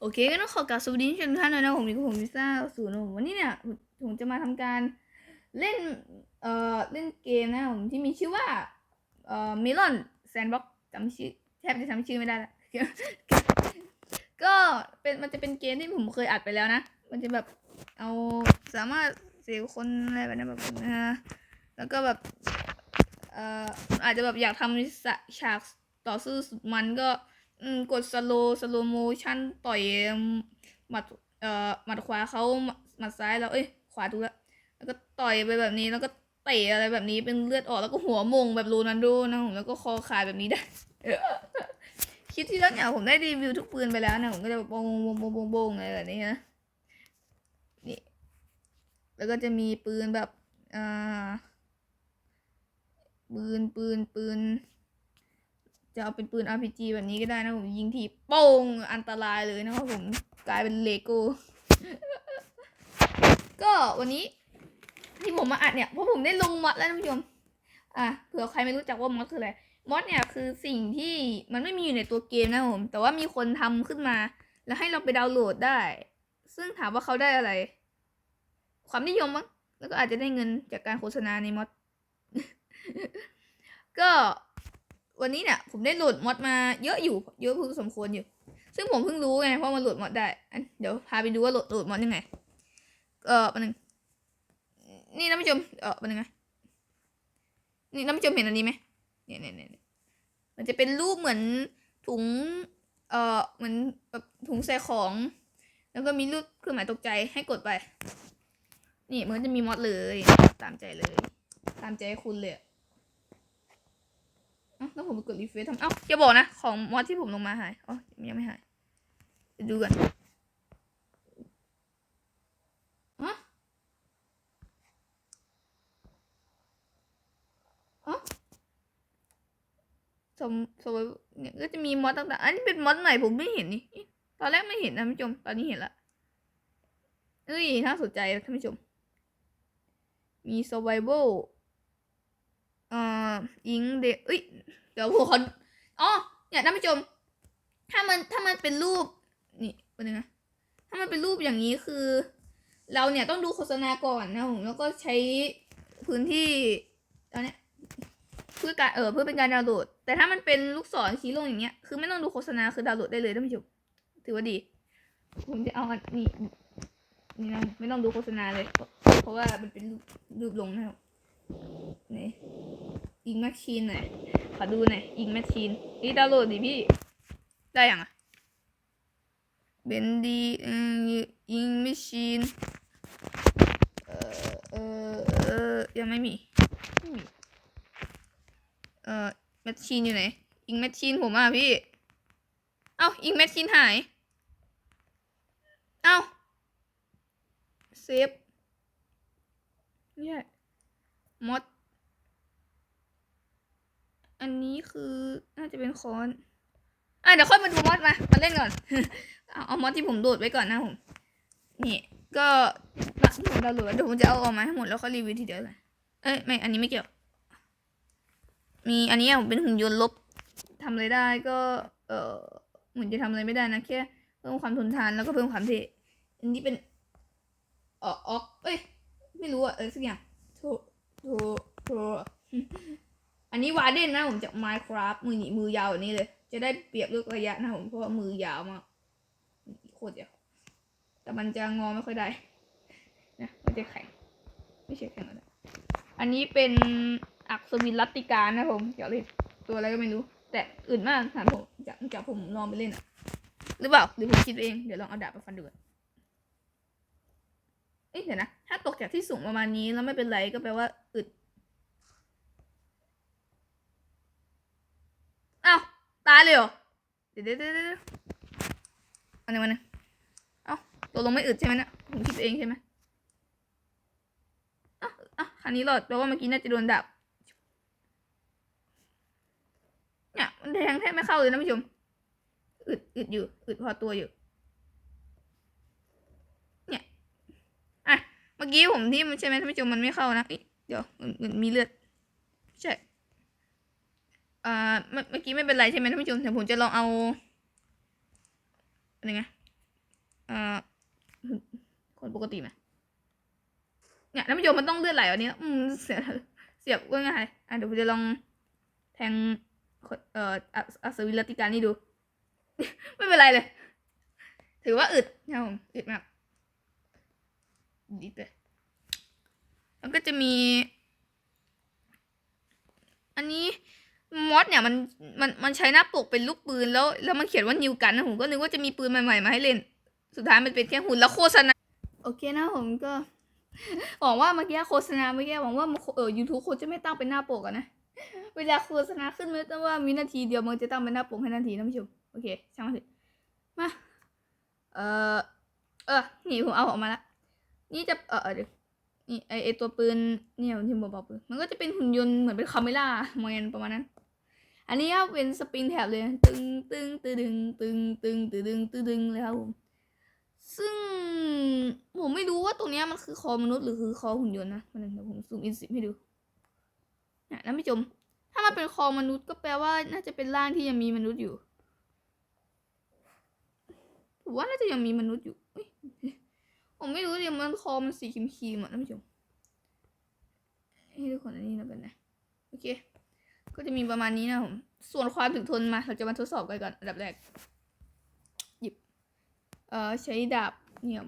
โอเคก็ต้องขอกราบสวัสดีทุกท่านเลยนะผมนี่ก็ผมพิซ่าศูนย์ผมวันนี้เนี่ยผมจะมาทำการเล่นเอ่อเล่นเกมนะผมที่มีชื่อว่าเอ่อมิลอนแซนบ็อกจำชื่อแทบจะจำชื่อไม่ได้ละก็เป็นมันจะเป็นเกมที่ผมเคยอัดไปแล้วนะ มันจะแบบเอาสามารถเสียคนอะไรแบบนั้นแบบนะแล้วก็แบบเอ่ออาจจะแบบอยากทำฉากต่อสู้สุดมันก็ อืมกดสโลสโลโมชั่นต่อยหมัดเอ่อหมัดขวาเขาหมัดซ้ายเราเอ้ยขวาถูแล้วแล้วก็ต่อยไปแบบนี้แล้วก็เตะอะไรแบบนี้เป็นเลือดออกแล้วก็หัวมงแบบโรนัลโดนะผมแล้วก็คอขาดแบบนี้ได้คลิปที่แล้วเนี่ยผมได้รีวิวทุกปืนไปแล้วนะผมก็จะแบบโบงโบงโบงโบงบงอะไรแบบนี้นะนี่แล้วก็จะมีปืนแบบอ่าปืนปืนปืน จะเอาเป็นปืน RPG แบบนี้ก็ได้นะผมยิงทีโป้งอันตรายเลยนะครับผมกลายเป็นเลโก้ก็วันนี้ที่ผมมาอัดเนี่ยเพราะผมได้ลงมอดแล้วท่านผู้ชมอะเผื่อใครไม่รู้จักว่ามอดคืออะไรมอดเนี่ยคือสิ่งที่มันไม่มีอยู่ในตัวเกมนะผม แต่ว่ามีคนทำขึ้นมา แล้วให้เราไปดาวน์โหลดได้ ซึ่งถามว่าเขาได้อะไร ความนิยมมั้งแล้วก็อาจจะได้เงินจากการโฆษณาในมอดก็ วันนี้เนี่ยผมได้โหลดมอดมาเยอะอยู่ เยอะพอสมควรอยู่ ซึ่งผมเพิ่งรู้ไงเพราะมันโหลดมอดได้ เดี๋ยวพาไปดูว่าโหลดโหลดมอดยังไง เออปันนึ่งนี่ท่านผู้ชมเออปันนึงนะนี่ท่านผู้ชมเห็นอันนี้ไหมเนี่ยเนี่ยเนี่ยมันจะเป็นรูปเหมือนถุง เอ่อเหมือนแบบถุงใส่ของ แล้วก็มีรูปเครื่องหมายตกใจให้กดไป นี่มันจะมีมอดเลย ตามใจเลย ตามใจคุณเลย อะเอ้าแล้วผมไปกดรีเฟซทำเอ้าอย่าบอกนะ ของมอดที่ผมลงมาหายอ๋อยังไม่หายเดี๋ยวดูกันฮะอ๋อสมสมเนี่ยก็จะมีมอดต่างๆ อันนี้เป็นมอดใหม่ผมไม่เห็นนี่ ตอนแรกไม่เห็นนะท่านผู้ชม ตอนนี้เห็นละเอ้ย น่าสนใจท่านผู้ชม มี survival เอ่อยิงเด็กเอ้ยเดี๋ยวผมขออ๋อเนี่ยท่านผู้ชม ถ้ามันถ้ามันเป็นรูปนี่เป็นยังไงถ้ามันเป็นรูปอย่างนี้คือ เราเนี่ยต้องดูโฆษณาก่อนนะผมแล้วก็ใช้พื้นที่ตอนเนี้ยเพื่อการเออเพื่อเป็นการดาวน์โหลด แต่ถ้ามันเป็นลูกศรชี้ลงอย่างเงี้ยคือไม่ต้องดูโฆษณาคือดาวน์โหลดได้เลยท่านผู้ชมถือว่าดี ผมจะเอาอันนี่นี่นะไม่ต้องดูโฆษณาเลย เพราะว่ามันเป็นรูปรูปลงนะครับ นี่อิงแมชชีนหน่อยขอดูหน่อยอิงแมชชีนนี่ดาวน์โหลดดิพี่ ได้ยังอะเบนดีอิงแมชชีนเอ่อเอ่อเออยังไม่มีไม่มีเอ่อแมชชีนอยู่ไหนอิงแมชชีนผมอะพี่ เอ้าอิงแมชชีนหาย เอ้าเซฟเนี่ย มด อันนี้คือน่าจะเป็นคอน อะเดี๋ยวค่อยมาดูมอดมา มาเล่นก่อน เอาเอามอดที่ผมโดดไว้ก่อนนะผมนี่ก็ที่ผมดาวน์โหลดแล้วเดี๋ยวผมจะเอาออกมาให้หมดแล้วก็รีวิวทีเดียวเลย เอ้ยไม่ อันนี้ไม่เกี่ยว มีอันนี้ผมเป็นหุ่นยนต์ลบทำอะไรได้ก็ เออเหมือนจะทำอะไรไม่ได้นะแค่เพิ่มความทนทานแล้วก็เพิ่มความเท่อันนี้เป็นเออออกเอ้ย ไม่รู้อะเออสักอย่างโท โทโทอันนี้วาเดนนะผมจาก Minecraft มือหนีมือยาวแบบนี้เลย จะได้เปรียบเรื่องระยะนะผมเพราะว่ามือยาวมากโคตรยาวแต่มันจะงอไม่ค่อยได้นะมันจะแข็งไม่ใช่แข็งอะไรอันนี้เป็นอักษวินรัตติการนะผมเดี๋ยวเลยตัวอะไรก็ไม่รู้ แต่อื่นมากถามผมจากจากผมลองไปเล่นอะหรือเปล่าหรือผมคิดเองเดี๋ยวลองเอาดาบไปฟันดูก่อนเอ๊ะเดี๋ยวนะ ถ้าตกจากที่สูงประมาณนี้แล้วไม่เป็นไรก็แปลว่าอึด อ้าวตาย เลยเหรอ เดี๋ยวเดี๋ยวเดี๋ยวเดี๋ยวอันนี้มันงเอ้าตัวลงไม่อึดใช่ไหมเนะผมคิดเองใช่ไหมเอ้าเอ้าคันนี้รอดแปลว่าเมื่อกี้น่าจะโดนดับเนี่ยมันแทงแทบไม่เข้าเลยนะผู้ชมอึดอึดอยู่อึดพอตัวอยู่ เนี่ยอะเมื่อกี้ผมที่มันใช่ไหมท่านผู้ชมมันไม่เข้านะเดี๋ยวมันมีเลือดใช่ อ่าเมื่อเมื่อกี้ไม่เป็นไรใช่ไหมท่านผู้ชมแต่ผมจะลองเอาอะไรไงคนปกติไหมเนี่ยท่านผู้ชมมันต้องเลือดไหลวันนี้อืมเสียเสียบว่าไงอะเดี๋ยวผมจะลองแทงเอ่ออัศวินรัติการนี่ดู ไม่เป็นไรเลย ถือว่าอึดนะผมอึดมากดีเลยแล้วก็จะมี อันนี้ มอสเนี่ยมันมันมันใช้หน้าปกเป็นลูกปืนแล้ว แล้วมันเขียนว่านิวกันนะผมก็นึกว่าจะมีปืนใหม่ๆมาให้เล่น สุดท้ายมันเป็นแค่หุ่นแล้วโฆษณาโอเคนะผมก็หวังว่าเมื่อกี้โฆษณาเมื่อกี้หวังว่าเออยูทูบเขาจะไม่ตั้งเป็นหน้าปกอะนะเวลาโฆษณาขึ้นไม่ต้องว่าวินาทีเดียวมันจะตั้งเป็นหน้าปกให้นาทีนะผู้ชมโอเคช่างมันเถอะมาเออเออนี่ผมเอาออกมาละนี่จะเออเออเดี๋ยวนี่ไอไอตัวปืนเนี่ยที่ผมบอกปืนมันก็จะเป็นหุ่นยนต์เหมือนเป็นคาเมล่ามอนประมาณนั้น อันนี้ก็เป็นสปริงแท็บเลยตึงตึงตึงตึงตึงตึงตึงตึงตึงเลยครับผมซึ่งผมไม่รู้ว่าตรงนี้มันคือคอมนุษย์หรือคือคอหุ่นยนต์นะมันเดี๋ยวผมซูมอินสิบให้ดูนี่ยนะพี่จม ถ้ามันเป็นคอมนุษย์ก็แปลว่าน่าจะเป็นร่างที่ยังมีมนุษย์อยู่ผมว่าน่าจะยังมีมนุษย์อยู่ผมไม่รู้เลยมันคอมันสีครีมๆอะท่านผู้ชมให้ทุกคนอันนี้นะเป็นไงโอเค ก็จะมีประมาณนี้นะผมส่วนความถึงทนมาเราจะมาทดสอบกันก่อนอันดับแรก หยิบ เอ่อใช้ดาบเหนี่ยม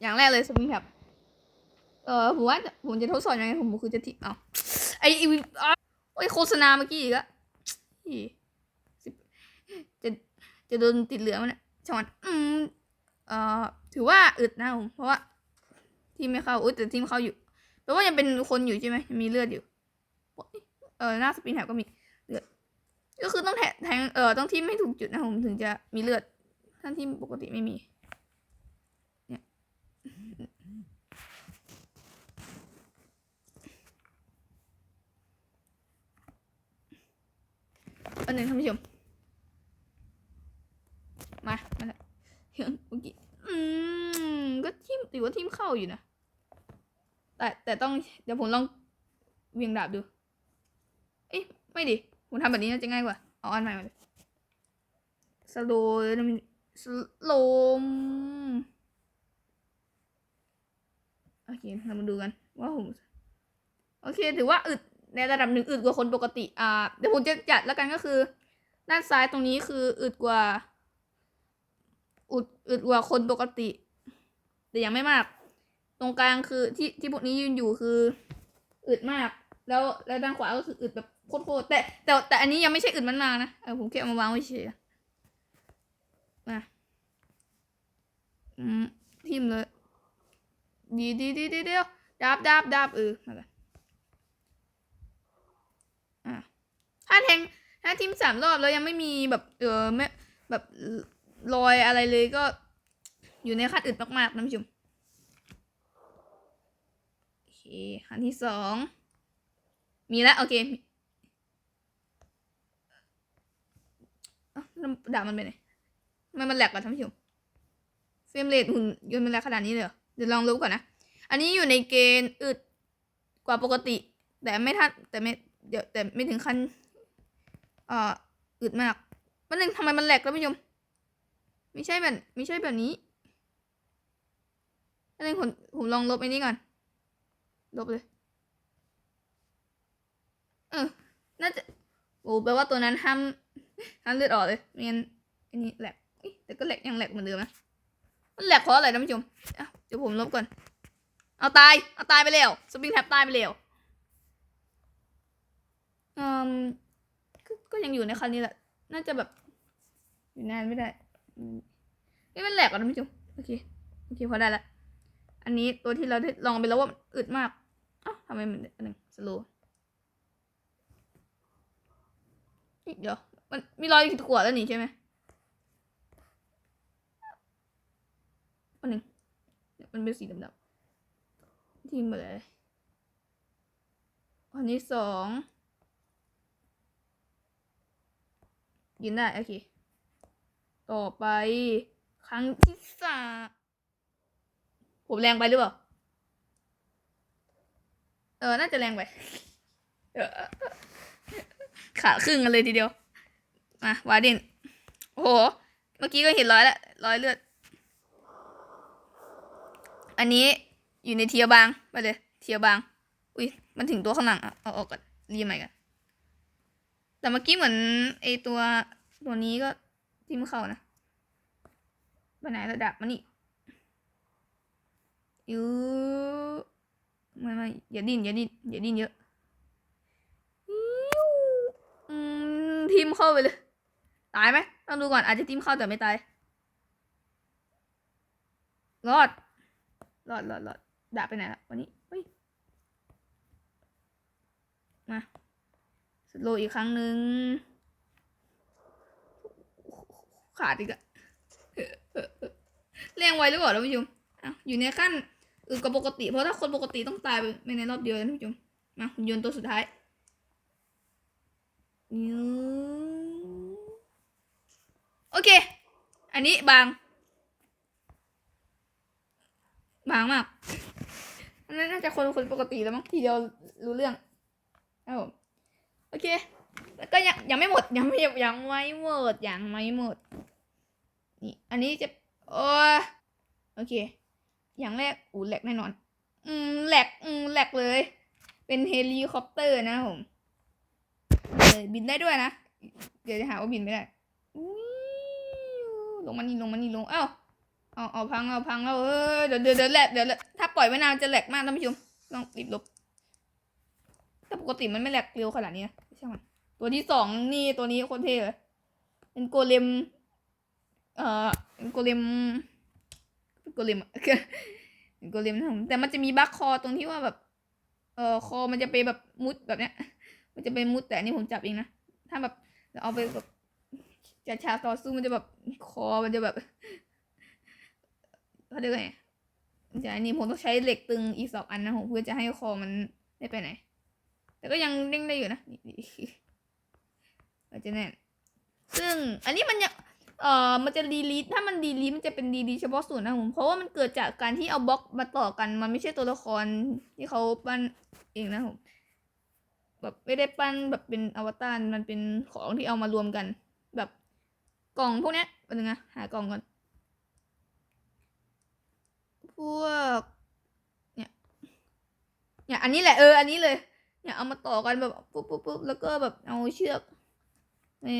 อย่างแรกเลยสปริงแท็บเออผมว่าผมจะทดสอบยังไงผมคือจะทิเอาไออีวิอ้าโอ้ยโฆษณาเมื่อกี้อีกอะจะจะโดนติดเหลืองมันเนี่ยช่างมันอืมเอ่อถือว่าอึดนะผมเพราะว่าทีมไม่เข้าอุ้ยแต่ทีมเข้าอยู่แปลว่ายังเป็นคนอยู่ใช่ไหมยังมีเลือดอยู่ เออหน้าสปินแท็บก็มีเลือดก็คือต้องแทแทงเออต้องทิมไม่ถูกจุดนะผมถึงจะมีเลือดถ้านทิมปกติไม่มีเนี่ยอันหนึ่งท่านผู้ชมมามาเฮ้ยเมื่อกี้อืมก็ทิมถือว่าทิมเข้าอยู่นะแต่แต่ต้องเดี๋ยวผมลองเวียงดาบดู ไม่ดิผมทำแบบนี้น่าจะง่ายกว่า เอาอันใหม่มาเลยสโลสโลมโอเค เรามาดูกันว่าผม โอเค ถือว่าอึดในระดับหนึ่งอึดกว่าคนปกติ อ่า เดี๋ยวผมจะจัดแล้วกันก็คือ ด้านซ้ายตรงนี้คืออึดกว่าอึดอึดกว่าคนปกติ แต่ยังไม่มาก ตรงกลางคือที่ที่พวกนี้ยืนอยู่คืออึดมาก แล้วแล้วด้านขวาก็คืออึดแบบ โคตรๆแต่แต่แต่อันนี้ยังไม่ใช่อึดมันมากนะเออผมแค่เอามาวางไว้เฉยมาอืมทิมเลยดีดีดีดีเดียวดับดับดับเออมาเลยอะถ้าแทงถ้าทิมสามรอบแล้วยังไม่มีแบบเออไม่แบบรอยอะไรเลยก็อยู่ในขั้นอึดมากๆนะผู้ชมโอเคอันที่สองมีแล้วโอเค ดาบมันไปไหนทำไมมันแหลกกว่าท่านผู้ชมเฟรมเรทหุ่นยนต์มันแหลกขนาดนี้เลยเดี๋ยวลองรู้ก่อนนะ อันนี้อยู่ในเกณฑ์อึดกว่าปกติ แต่ไม่ทันแต่ไม่เดี๋ยวแต่ไม่ถึงขั้นเอ่ออึดมากมันนึงทำไมมันแหลกท่านผู้ชมไม่ใช่แบบไม่ใช่แบบนี้อันนี้ผมผมลองลบไอ้นี้ก่อนลบเลยเออน่าจะโอ้แปลว่าตัวนั้นห้าม ห้ามเลือดออกเลยไม่งั้นอันนี้แหลกแต่ก็แหลกยังแหลกเหมือนเดิมนะมันแหลกเพราะอะไรท่านผู้ชมเดี๋ยวผมลบก่อน เอาตาย เอาตายไปแล้วสปริงแท็บตายไปแล้วอืมก็ก็ยังอยู่ในคันนี้แหละ น่าจะแบบ อยู่นานไม่ได้นี่มันแหลกอะท่านผู้ชมโอเคโอเคพอได้ละอันนี้ตัวที่เราได้ลองไปแล้วว่าอึดมากอ้าวทำไมมันอันหนึ่งสโลเดี๋ยว มันมีรอยขีดข่วนแล้วนี่ใช่ไหมอันหนึ่งมันเป็นสีดำๆทีมไปเลยอันที่สองยินได้ โอเค ต่อไป ครั้งที่สามผมแรงไปหรือเปล่า เออ น่าจะแรงไป ขาดครึ่งกันเลยทีเดียว มาวาเดนโอ้โห เมื่อกี้ก็เห็นร้อยล้วรอยเลือด อันนี้อยู่ในเทียบางไปเลย เทียบาง อุ้ยมันถึงตัวข้างหลังอะเอาออกก่อนรีใหม่กัน แต่เมื่อกี้เหมือนไอตัวตัวนี้ก็ทิมเข้านะไปไหนระดับมันนี่ยูไม่ไม่อย่าดิ้นอย่าดิ้นอย่าดิ้นเยอะอืมทิมเข้าไปเลย ตายไหมต้องดูก่อนอาจจะทิมเข้าแต่ไม่ตายรอดรอดรอดรอดดาบไปไหนละวันนี้เฮ้ยมาสโลอีกครั้งหนึ่งขาดอีกอะแรงไวหรือเปล่าท่านผู้ชมอยู่ในขั้นอื่นกว่าปกติเพราะถ้าคนปกติต้องตายไปในรอบเดียวนะท่านผู้ชมมาหุ่นยนต์ตัวสุดท้ายนิ้ว โอเค อันนี้บาง บางมากอันนั้นน่าจะคนคนปกติแล้วมั้งทีเดียวรู้เรื่องครับผมโอเค แล้วก็ยังยังไม่หมดยังไม่ยังไม่หมดยังไม่หมด นี่อันนี้จะโอ้โอเค อย่างแรกอูแหลกแน่นอน อืมแหลกอืมแหลกเลย เป็นเฮลิคอปเตอร์นะครับผมเออบินได้ด้วยนะ เดี๋ยวจะหาว่าบินไม่ได้อุ๊ย ลงมานี่ลงมานี่ลงเอ้าเอาเอาพังเอาพังแล้วเออเดี๋ยวเดี๋ยวเดี๋ยวแหลกเดี๋ยวถ้าปล่อยไว้นานจะแหลกมากท่านผู้ชมต้องรีบลบแต่ปกติมันไม่แหลกเร็วขนาดนี้นะช่างมันตัวที่สองนี่ตัวนี้โคตรเท่เลยเป็นโกเลมเอ่อเป็นโกเลมเป็นโกเลมอะเป็นโกเลมนะผมแต่มันจะมีบั๊กคอตรงที่ว่าแบบ เอ่อคอมันจะไปแบบมุดแบบเนี้ย มันจะเป็นมุดแต่นี่ผมจับเองนะถ้าแบบเอาไปแบบ จะชากต่อสู้มันจะแบบคอมันจะแบบเขาเรียกว่าไงจะอันนี้ผมต้องใช้เหล็กตึงอีกสองอันนะผมเพื่อจะให้คอมันได้ไปไหน แต่ก็ยังเด้งได้อยู่นะนี่นี่มันจะแน่นซึ่งอันนี้มันยังเอ่อมันจะดีลีทถ้ามันดีลีทมันจะเป็นดีลีเฉพาะส่วนนะผมเพราะว่ามันเกิดจากการที่เอาบล็อกมาต่อกัน มันไม่ใช่ตัวละครที่เขาปั้นเองนะผมแบบไม่ได้ปั้นแบบเป็นอวตารมันเป็นของที่เอามารวมกัน กล่องพวกเนี้ยเป็นยังไงหากล่องก่อน พวก เนี่ย เนี่ย อันนี้แหละเออ อันนี้เลย เนี่ยเอามาต่อกันแบบปุ๊บปุ๊บปุ๊บแล้วก็แบบเอาเชือกมา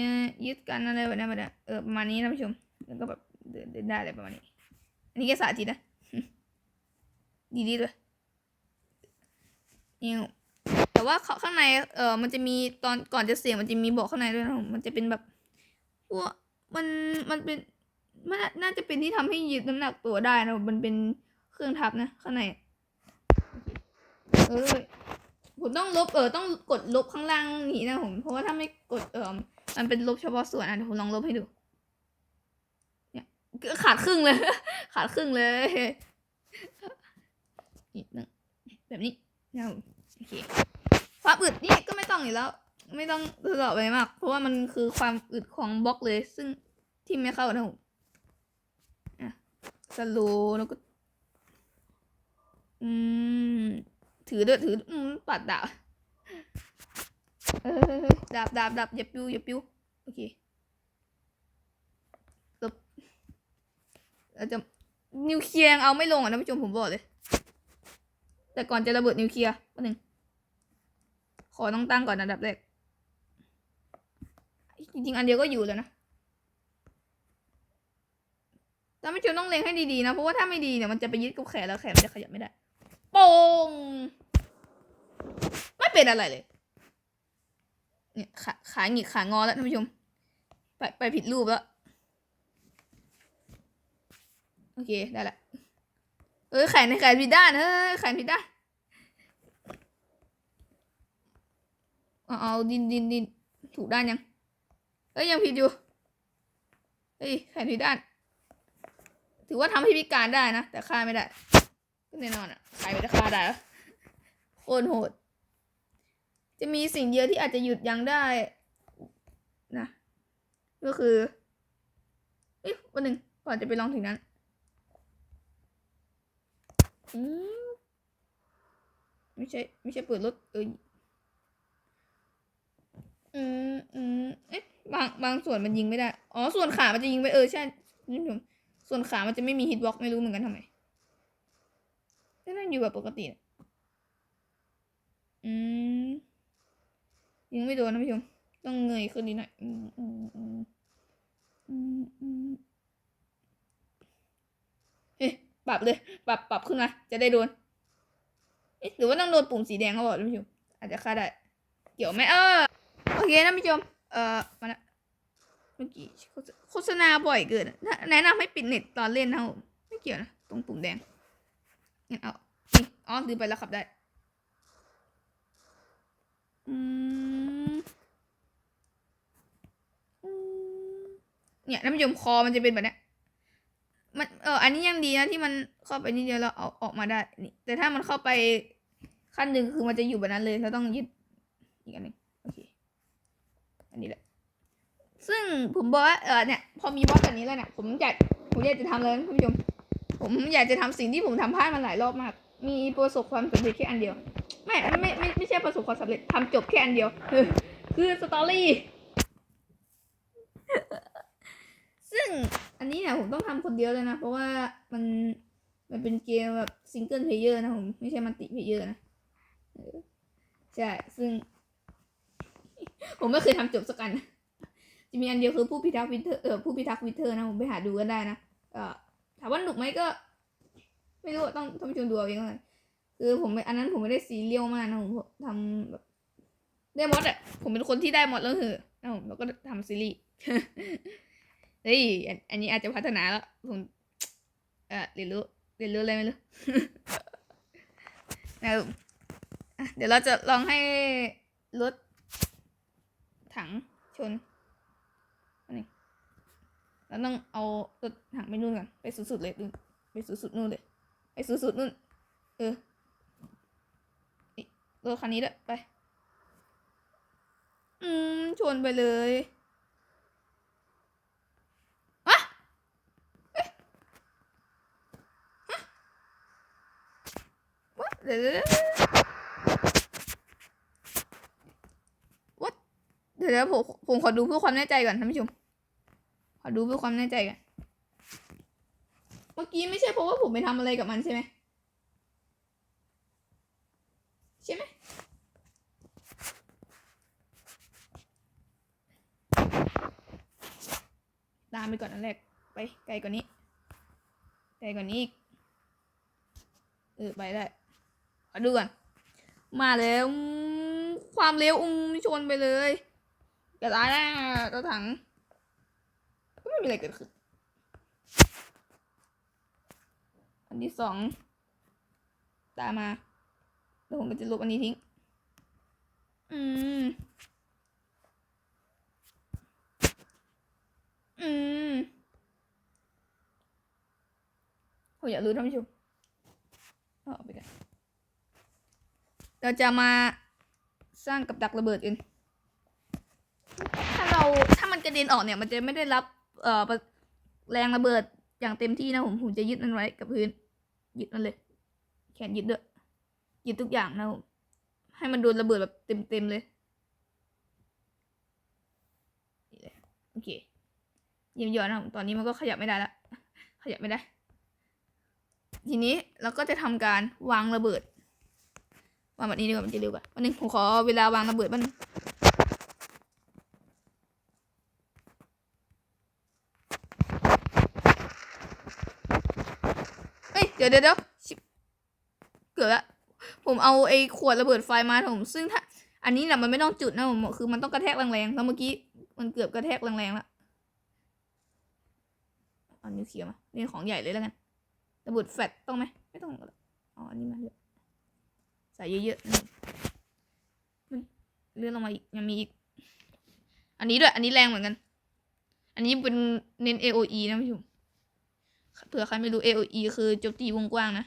ยึดกันอะไรแบบนี้มาเนี่ยเออประมาณนี้นะผู้ชม แล้วก็แบบเดินได้อะไรประมาณนี้ อันนี้แค่สาธิตนะ ดีดีด้วยนี่ยแต่ว่าข้างใน เออมันจะมีตอนก่อนจะเสียงมันจะมีบอกข้างในด้วยนะมันจะเป็นแบบพวก มันมันเป็นมันน่าจะเป็นที่ทำให้ยึดน้ำหนักตัวได้นะมันเป็นเครื่องทับนะข้างในเออผมต้องลบเออต้องกดลบข้างล่างนี้นะผมเพราะว่าถ้าไม่กดเออมันเป็นลบเฉพาะส่วนอะเดี๋ยวผมลองลบให้ดู เนี่ยขาดครึ่งเลย ขาดครึ่งเลยนี่แบบนี้นะผมโอเคความอึดนี่ก็ไม่ต้องอยู่แล้ว ไม่ต้องทดสอบอะไรมาก เพราะว่ามันคือความอึดของบล็อกเลย ซึ่งที่ไม่เข้านะผมสโลแล้วก็ อืม ถือด้วยถือ อืม ปัดดาบเออดาบดาบดาบอย่าปิวอย่าปิวโอเคลบเราจะนิวเคลียร์เอาไม่ลงอะท่านผู้ชมผมบอกเลย แต่ก่อนจะระเบิดนิวเคลียร์แป๊บนึงขอต้องตั้งก่อนอันดับแรก จริงๆ อันเดียวก็อยู่แล้วนะท่านผู้ชมต้องเล็งให้ดีๆนะ เพราะว่าถ้าไม่ดีเนี่ยมันจะไปยึดกับแขนแล้วแขนมันจะขยับไม่ได้โป่งไม่เป็นอะไรเลย เนี่ยขาขาหงิกขางอแล้วท่านผู้ชม ไปไปผิดรูปแล้ว โอเคได้ละ เออแขนในแขนผิดด้านเออแขนผิดด้านเอาเอาดินดินดินถูกด้านยัง เอ้ยยังผิดอยู่เฮ้ยแขนผิดด้าน ถือว่าทำให้พิการได้นะ แต่ฆ่าไม่ได้ก็แน่นอนอะใครไปจะฆ่าได้หรอโคตรโหด จะมีสิ่งเดียวที่อาจจะหยุดยั้งได้ นะ ก็คือเอ้ยวันหนึ่งก่อนจะไปลองถึงนั้นอืมไม่ใช่ ไม่ใช่เปิดรถเอ้ยอืมอืมเอ๊ะ บางบางส่วนมันยิงไม่ได้ อ๋อ ส่วนขามันจะยิงไปเออใช่นี่ผมส่วนขามันจะไม่มีฮิตบ็อกไม่รู้เหมือนกันทำไมนั่งอยู่แบบปกติ อืมยิงไม่โดนนะผู้ชม ต้องเงยขึ้นนิดหน่อยอืมอืมอืมอืมอืมเอ๊ะปรับเลย ปรับปรับขึ้นมา จะได้โดน เอ๊ะหรือว่าต้องโดนปุ่มสีแดงเขาบอกท่านผู้ชม อาจจะฆ่าได้ เกี่ยวไหมเออ โอเคท่านผู้ชม เออมาละเมื่อกี้โฆษณาบ่อยเกินแนะนำให้ปิดเน็ตตอนเล่นนะผมไม่เกี่ยวนะตรงปุ่มแดงงั้นเอาอ๋อลืมไปแล้วขับได้ อืมเนี่ยนผู้ชมคอมันจะเป็นแบบนี้มันเอออันนี้ยังดีนะที่มันเข้าไปนิดเดียวแล้วเอาออกมาได้นี่แต่ถ้ามันเข้าไปขั้นหนึ่งคือมันจะอยู่แบบนั้นเลยเราต้องยึดอีกอันหนึ่ง อันนี้แหละ ซึ่งผมบอกว่าเออเนี่ยพอมีบอสแบบนี้แล้วเนี่ยผมอยากผมอยากจะทำเลยนะท่านผู้ชมผมอยากจะทำสิ่งที่ผมทำพลาดมาหลายรอบมาก มีประสบความสำเร็จแค่อันเดียว ไม่ไม่ไม่ไม่ใช่ประสบความสำเร็จทำจบแค่อันเดียว คือคือสตอรี่ซึ่งอันนี้เนี่ยผมต้องทำคนเดียวเลยนะ เพราะว่ามันมันเป็นเกมแบบซิงเกิลเพลเยอร์นะผม ไม่ใช่มัลติเพลเยอร์นะใช่ ซึ่ง ผมไม่เคยทำจบสักอัน จะมีอันเดียวคือผู้พิทักษ์วินเทอร์เออผู้พิทักษ์วินเทอร์นะผมไปหาดูกันได้นะเออถามว่าหนุกไหมก็ ไม่รู้ต้องต้องไปชมดูเอาเองแล้วกันคือผมอันนั้นผมไม่ได้ซีเรียลมากนะผมทำแบบได้มดอะผมเป็นคนที่ได้มดแล้วเหอะนะผมแล้วก็ทำซีรีส์เฮ้ยอันนี้อาจจะพัฒนาแล้วผมเออเรียนรู้เรียนรู้อะไรไม่รู้นะครับอะเดี๋ยวเราจะลองให้รถ ถังชนอันนี้เราต้องเอารถถังไปนู่นก่อนไปสุดๆเลยนู่นไปสุดๆนู่นเลยไปสุดๆนู่นเออรถคันนี้ด้วยไป อืมชนไปเลยอะเอ๊ะเดี๋ยวเดี๋ยวเดี๋ยว What เดี๋ยวเดี๋ยวผมผมขอดูเพื่อความแน่ใจก่อนท่านผู้ชม ขอดูเพื่อความแน่ใจก่อน เมื่อกี้ไม่ใช่เพราะว่าผมไปทำอะไรกับมันใช่ไหมใช่ไหมตามไปก่อนอันแรก ไปไกลกว่านี้ ไกลกว่านี้อีกเออไปได้ขอดูก่อน มาแล้ว ความเร็วอุ้มชนไปเลย กระตายหน้ารถถังก็ไม่มีอะไรเกิดขึ้น อันที่สองตามมาแล้วผมก็จะลบอันนี้ทิ้ง อืม อืมผมอยากรู้ท่านผู้ชมเอาไปกันเราจะมาสร้างกับดักระเบิดกัน ถ้าเราถ้ามันกระเด็นออกเนี่ย มันจะไม่ได้รับเอ่อแรงระเบิดอย่างเต็มที่นะผมผมจะยึดมันไว้กับพื้นยึดมันเลย แขนยึดด้วยยึดทุกอย่างนะผมให้มันโดนระเบิดแบบเต็มเลยนี่เลยโอเคเยี่ยมยอดนะผมตอนนี้มันก็ขยับไม่ได้ละขยับไม่ได้ ทีนี้เราก็จะทำการวางระเบิดวางแบบนี้ดีกว่ามันจะเร็วกว่าวันหนึงผมขอเวลาวางระเบิดบ้างเฮ้ย เดี๋ยวเดี๋ยวเดี๋ยวเกือบละผมเอาไอ้ขวดระเบิดไฟมาผม ซึ่งถ้า อันนี้เนี่ยมันไม่ต้องจุดนะผมคือมันต้องกระแทกแรงๆแล้วเมื่อกี้มันเกือบกระแทกแรงๆแล้วเอานิวเคลียร์มาเล่นของใหญ่เลยแล้วกันระเบิดแฟลชต้องไหมไม่ต้องอ๋ออันนี้มาเยอะใส่เยอะๆมันเลื่อนลงมาอีกยังมีอีก อันนี้ด้วย อันนี้แรงเหมือนกัน อันนี้เป็นเน้น AOE นะพี่ชม เผื่อใครไม่รู้ AOE คือโจมตีวงกว้างนะ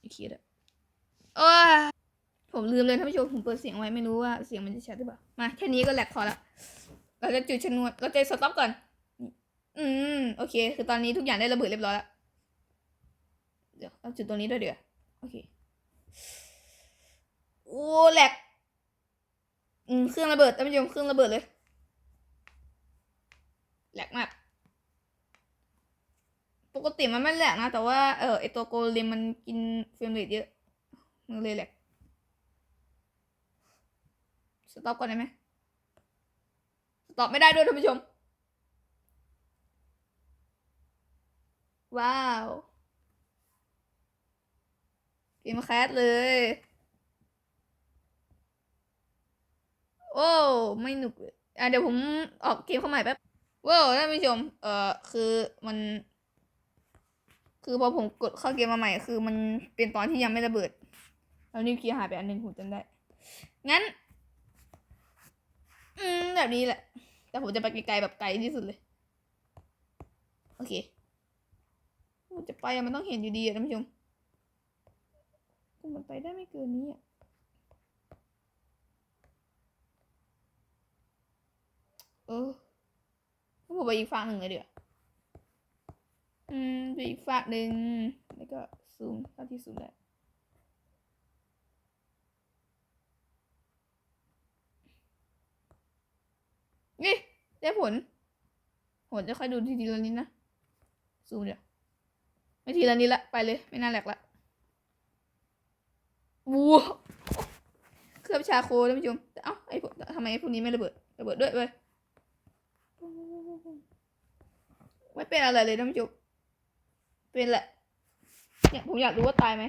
โอเคแล้วโอ้ผมลืมเลยท่านผู้ชมผมเปิดเสียงไว้ไม่รู้ว่าเสียงมันจะชัดหรือเปล่า มาแค่นี้ก็แหลกพอละเราจะจุดชนวนเราจะสต็อปก่อน อืมโอเค คือตอนนี้ทุกอย่างได้ระเบิดเรียบร้อยแล้ว เดี๋ยวเอาจุดตรงนี้ด้วยเดี๋ยวโอเค โอ้แหลก อืมเครื่องระเบิดท่านผู้ชมเครื่องระเบิดเลยแหลกมาก ปกติมันไม่แหลกนะ แต่ว่าเออไอตัวโกเลมมันกินเฟรมเรทเยอะมันเลยแหลกสต็อปก่อนได้ไหมสต็อปไม่ได้ด้วยท่านผู้ชม ว้าวเกมแคสเลย โอ้ ไม่หนุกเลยอะเดี๋ยวผมออกเกมเข้าใหม่แป๊บว้าวท่านผู้ชม เอ่อคือมัน คือพอผมกดเข้าเกมมาใหม่คือ มันเป็นตอนที่ยังไม่ระเบิด แล้วนิวเคลียร์หายไปอันหนึงผมจำได้ งั้น อืมแบบนี้แหละ แต่ผมจะไปไกลๆแบบไกลที่สุดเลย โอเคผมจะไปอะมันต้องเห็นอยู่ดีอะท่านผู้ชมมันไปได้ไม่เกินนี้อะเอองั้นผมไปอีกฝั่งหนึ่งเลยเดี๋ยวา อืมไปอีกฝั่งหนึ่งแล้วก็ซูมเท่าที่ซูมได้นี่ได้ผลผลจะค่อยดูทีทีละนิดนะ ซูมเดี๋ยว ไม่ทีละนิดละ ไปเลย ไม่น่าแหลกละวัวเคลือบชาโคท่านผู้ชมเอ้าไอ้พวกทำไมไอ้พวกนี้ไม่ระเบิด ระเบิดด้วยเว้ยไม่เป็นอะไรเลยท่านผู้ชม เป็นแหละ เนี่ยผมอยากรู้ว่าตายไหม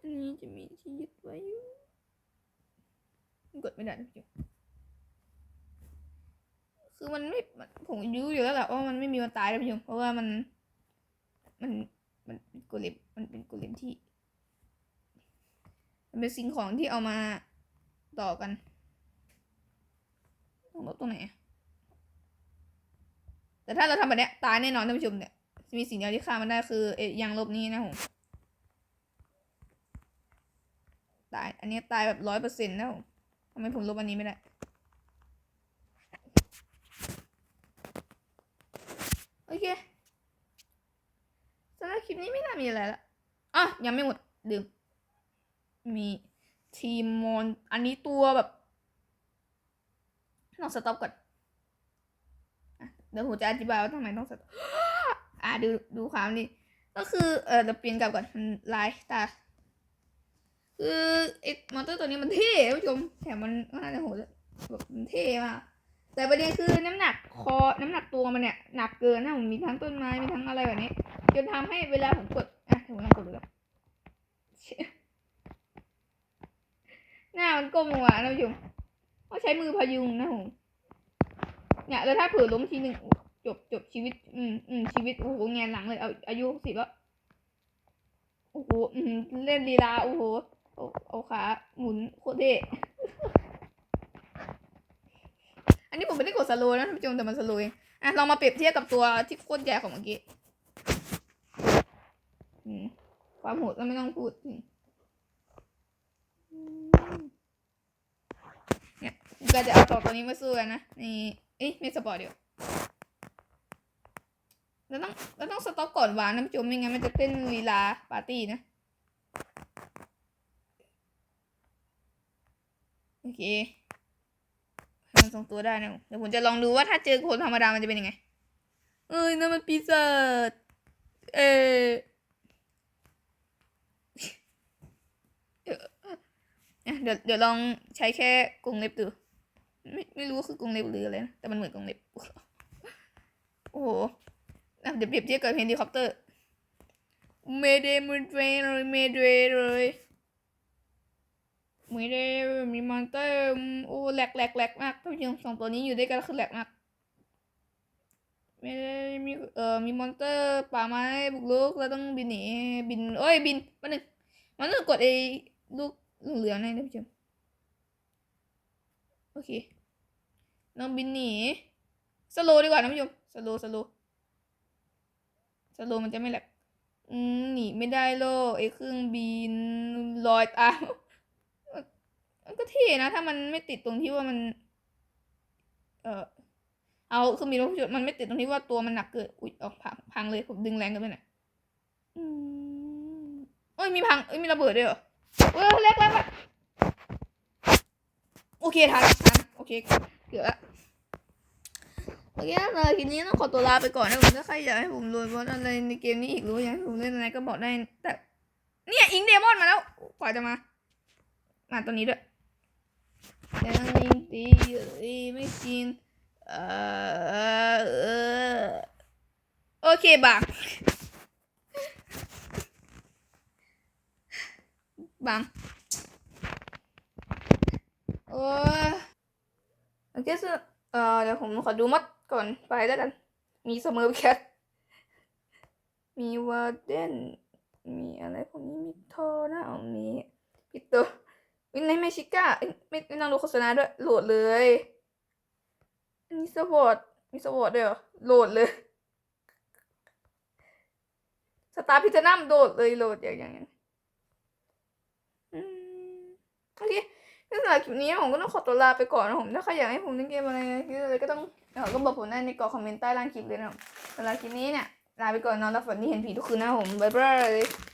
อันนี้จะมีที่ยึดไว้อยู่กดไม่ได้นะพี่คือมันไม่มันผมรู้อยู่แล้วแหละว่ามันไม่มีวันตายนะพี่ชมเพราะว่ามัน มัน มันเป็นโกเลมมันเป็นโกเลมที่ มันเป็นสิ่งของที่เอามาต่อกันต้องลบตรงไหนอะแต่ถ้าเราทำแบบเนี้ยตายแน่นอนท่านผู้ชมเนี่ย มีสิ่งเดียวที่ฆ่ามันได้คือเอยางลบนี้นะผมตาย อันนี้ตายแบบร้อยเปอร์เซ็นต์แล้วทำไมผมลบอันนี้ไม่ได้โอเคสำหรับคลิปนี้ไม่น่ามีอะไรละอะยังไม่หมดดื่ม มีทีมมอนอันนี้ตัวแบบลองสต็อปก่อนเดี๋ยวผมจะอธิบายว่าทำไมต้องสต็อปอะดูดูความนี่ก็คือเออเราเปลี่ยนกลับก่อนมันลายตาคือไอ้มอเตอร์ตัวนี้มันเท่ผู้ชมแถมมันก็น่าจะโหดแบบมันเท่มากแต่ประเด็นคือน้ำหนักคอน้ำหนักตัวมันเนี่ยหนักเกินนะผมมีทั้งต้นไม้มีทั้งอะไรแบบนี้จนทำให้เวลาผมกดอะผมลองกดดูแล้ว หน้ามันก้มลงมาท่านผู้ชมต้องใช้มือพยุงนะผมเนี่ยแล้วถ้าเผลอล้มทีหนึ่งจบจบชีวิต อืมอืมชีวิตโอ้โหแงนหลังเลยเอาอายุสิบแล้วโอ้โหอืมเล่นลีลาโอ้โหเอาเอาขาหมุนโคตรเท่อันนี้ผมไม่ได้กดสโลว์นะท่านผู้ชมแต่มันสโลว์เองอะลองมาเปรียบเทียบกับตัวที่โคตรใหญ่ของเมื่อกี้ความโหดก็ไม่ต้องพูดอืม เนี่ยผมก็จะเอาต่อตัวนี้มาสู้กันนะ นี่เอ้ยไม่สปอร์ตเดี๋ยวเราต้องเราต้องสต็อปก่อนวางนะท่านผู้ชมไม่งั้นมันจะเต้นลีลาปาร์ตี้นะ โอเคมันทรงตัวได้นะเดี๋ยวผมจะลองดูว่าถ้าเจอคนธรรมดามันจะเป็นยังไง เอ้ยนั่นมันปีศาจเออเดี๋ยวอะ เดี๋ยวเดี๋ยวลองใช้แค่กรงเล็บดู ไม่ไม่รู้คือกรงเล็บหรืออะไรนะแต่มันเหมือนกรงเล็บ โอ้โหเดี๋ยวเปรียบเทียบกับเฮลิคอปเตอร์เมเดเมเดเลยเมเดเลยไม่ได้มีมอนเตอร์โอ้แหลกแหลกแหลกมากท่านผู้ชมสองตัวนี้อยู่ด้วยกันคือแหลกมากไม่ได้มีเอ่อมีมอนเตอร์ป่าไม้บุกรุกเราต้องบินหนีบินเอ้ยบินมาหนึ่งมันต้องกดไอ้ลูก เหลืองๆนะท่านผู้ชมโอเคน้องบินหนีสโลดีกว่าท่านผู้ชมสโลสโลสโลมันจะไม่แหลกหนีไม่ได้โลไอ้เครื่องบินลอยตามมันก็เท่นะ ถ้ามันไม่ติดตรงที่ว่ามัน เออเอาคือมีรถยนต์มันไม่ติดตรงที่ว่าตัวมันหนักเกินอุ้ยออกพังพังเลยผมดึงแรงกันไปหน่อยอืมเอ้ยมีพังเอ้ยมีระเบิดด้วยเหรอ เว้ยเล็กเล็กโอเคทันทันโอเคเกือบละโอเคนะสำหรับคลิปนี้ต้องขอตัวลาไปก่อนนะผมถ้าใครอยากให้ผมโรยบอสอะไรในเกมนี้อีกหรืออยากให้ผมเล่นอะไรก็บอกได้แต่เนี่ยอิงเดมอนมาแล้วกว่าจะมามาตัวนี้ด้วยยังลิงตีไม่กินเอ่อเออโอเคบา บางโอ้ยโอเคสเอ่อเดี๋ยวผมขอดูมัดก่อนไปแล้วกัน มีเสมอแคทมีวาร์เดนมีอะไรพวกนี้มีโทนะเอามีพิโตวินในเมชิก้าไม่ไม่ต้องดูโฆษณาด้วย โหลดเลยอันนี้สวอตมีสวอตด้วยเหรอโหลดเลย สตาร์พิจนัมโดดเลยโหลดอย่างอย่างอย่างอืม โอเคก็สำหรับคลิปนี้ผมก็ต้องขอตัวลาไปก่อนนะผมถ้าใครอยากให้ผมเล่นเกมอะไรคืออะไรก็ต้องเออก็บอกผมได้ในกล่องคอมเมนต์ใต้ล่างคลิปเลยนะสำหรับคลิปนี้เนี่ยลาไปก่อนนอนรับฝันดีเห็นผีทุกคืนนะผมบ๊ายบาย